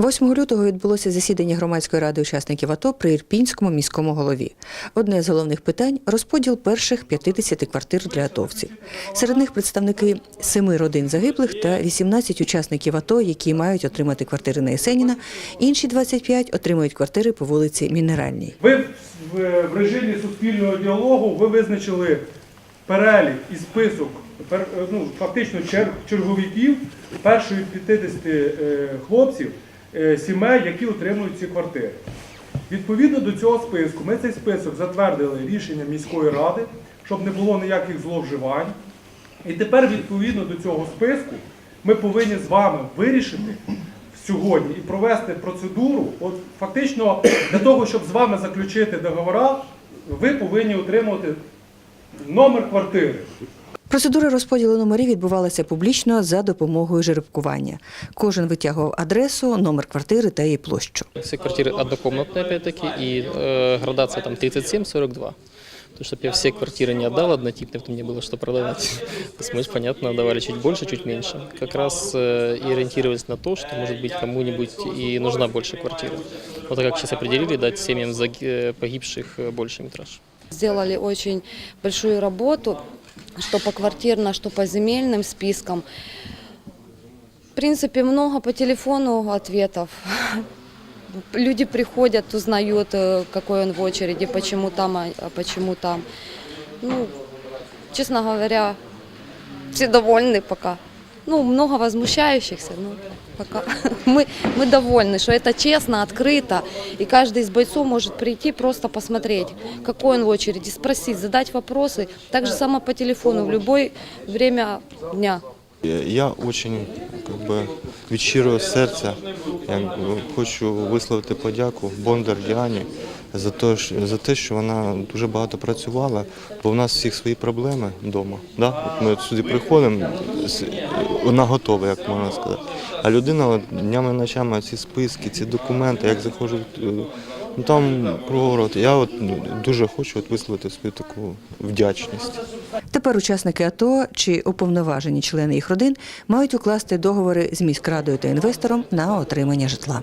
8 лютого відбулося засідання громадської ради учасників АТО при Ірпінському міському голові. Одне з головних питань розподіл перших 50 квартир для атовців. Серед них представники семи родин загиблих та 18 учасників АТО, які мають отримати квартири на Есеніна. Інші 25 отримують квартири по вулиці Мінеральній. Ви в, режимі суспільного діалогу ви визначили перелік і список ну, фактично чер- черговиків першої 50 е, хлопців, сімей, які отримують ці квартири. Відповідно до цього списку, ми цей список затвердили рішенням міської ради, щоб не було ніяких зловживань. І тепер, відповідно до цього списку, ми повинні з вами вирішити сьогодні і провести процедуру. От фактично для того, щоб з вами заключити договори, ви повинні отримувати номер квартири. Процедура розподілу номерів відбувалася публічно за допомогою жеребкування. Кожен витягував адресу, номер квартири та її площу. Все квартиры однокомнатные, опять-таки, и э, градация там 37-42. Потому что я все квартиры не отдал однотипные, потому мне было что продавать. То есть мы, ж, понятно, давали чуть больше, чуть меньше. Как раз э, и ориентировались на то, что, может быть, кому-нибудь и нужна больше квартира. Вот так как сейчас определили, дать семьям заги- э, погибших э, больше метраж. Сделали очень большую работу, что по квартирно, что по земельным спискам. В принципе, много по телефону ответов. Люди приходят, узнают, э, какой он в очереди, почему там, а а почему там. Ну, честно говоря, все довольны пока. Ну, много возмущающихся, но пока мы, мы довольны, что это честно, открыто, и каждый из бойцов может прийти просто посмотреть, какой он в очереди, спросить, задать вопросы, так же само по телефону в любое время дня. Я очень как би, від щирого серця як би, хочу висловити подяку Бондар Діані за те, за те, що вона дуже багато працювала, бо в нас всіх свої проблеми вдома. Да? Ми сюди приходимо, вона готова, як можна сказати. А людина от, днями ночами ці списки, ці документи, як заходжу, е, ну там круговорот. Я от дуже хочу от висловити свою таку вдячність. Тепер учасники АТО чи уповноважені члени їх родин мають укласти договори з міськрадою та інвестором на отримання житла.